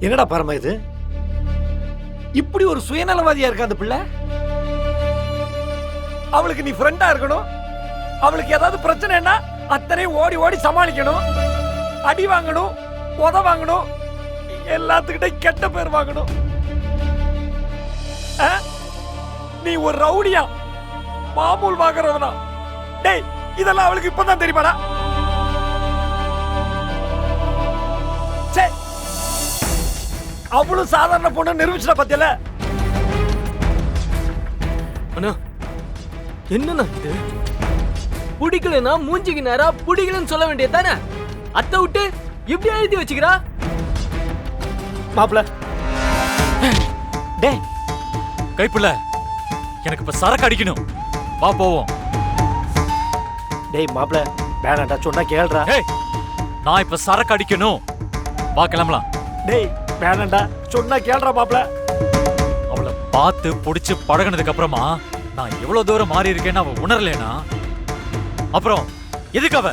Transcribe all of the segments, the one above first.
என்னடா பரம இது? இப்படி ஒரு சுயநலவாதியா இருக்கா அந்த பிள்ளை? அவளுக்கு நீ ஃப்ரெண்டா இருக்கணும். அவளுக்கு ஏதாவது பிரச்சனைன்னா அத்தனையும் ஓடி ஓடி சமாளிக்கணும். அடி வாங்கணும் உத வாங்கணும். எல்லாத்துக்கிட்ட கெட்ட பேர் வாங்கணும். ஆ? நீ ஒரு ரவுடியா? மாமூல் வாங்குறவனா? டேய் இதெல்லாம் அவளுக்கு இப்பதான் தெரியுமாடா? அவளும் சாதாரண பொண்ணு நிரூபிச்சிட பத்தியல? அண்ணா என்னண்ணா இது? பிடிக்கலனா மூஞ்சிக்கு நேரா பிடிக்கலன்னு சொல்ல வேண்டியது தானே அத்தை விட்டு இப்படி எழுதி வச்சுக்கிறா? மாப்பிள. டேய் கைப்புள்ள எனக்கு இப்ப சரக்கு அடிக்கணும். வா போவோம். டேய் மாப்பிள வேணாண்டா சொன்னா ஏய் நான் இப்ப சரக்கு அடிக்கணும். வா கிளம்பலாம். டேய் வேணாண்டா. சொன்னா கேளுடா மாப்பிள. அவளை பார்த்து புடிச்சு பழகுனதுக்கு அப்புறமா நான் எவ்வளவு தூரம் மாறி இருக்கேன்னு அவ உணரலைனா? அப்புறம் எதுக்கு அவ?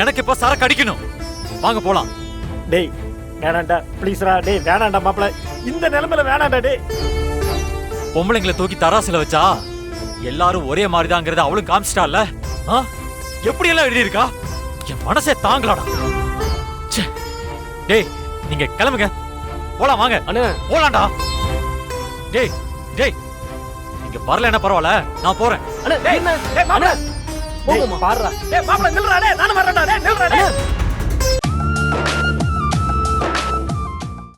எனக்கு இப்ப சரக்கு அடிக்கணும். வாங்க போலாம். டேய் வேணாண்டா. ப்ளீஸ்ரா டேய் வேணாண்டா மாப்பிள. இந்த நிலைமையில வேணாண்டா டேய். பொம்பளைங்களை தூக்கி தராசுல வச்சா எல்லாரும் ஒரே மாதிரிதாங்கிறத அவளும் காமிச்சிட்டால எப்படி எல்லாம் எழுதியிருக்கா? என் மனசே தாங்கலாடா. டேய் நீங்க கிளம்புங்க. போலாம் வாங்க. அண்ணா. போலாம்டா. டேய் டேய். நீங்க வரலன்னா பரவாயில்ல நான் போறேன். அண்ணா டேய் என்ன? டேய் போவோமா? டேய் பாருடா டேய் மாப்பிள நில்றா டேய். நானும் வரேன்டா டேய் நில்றா டேய்.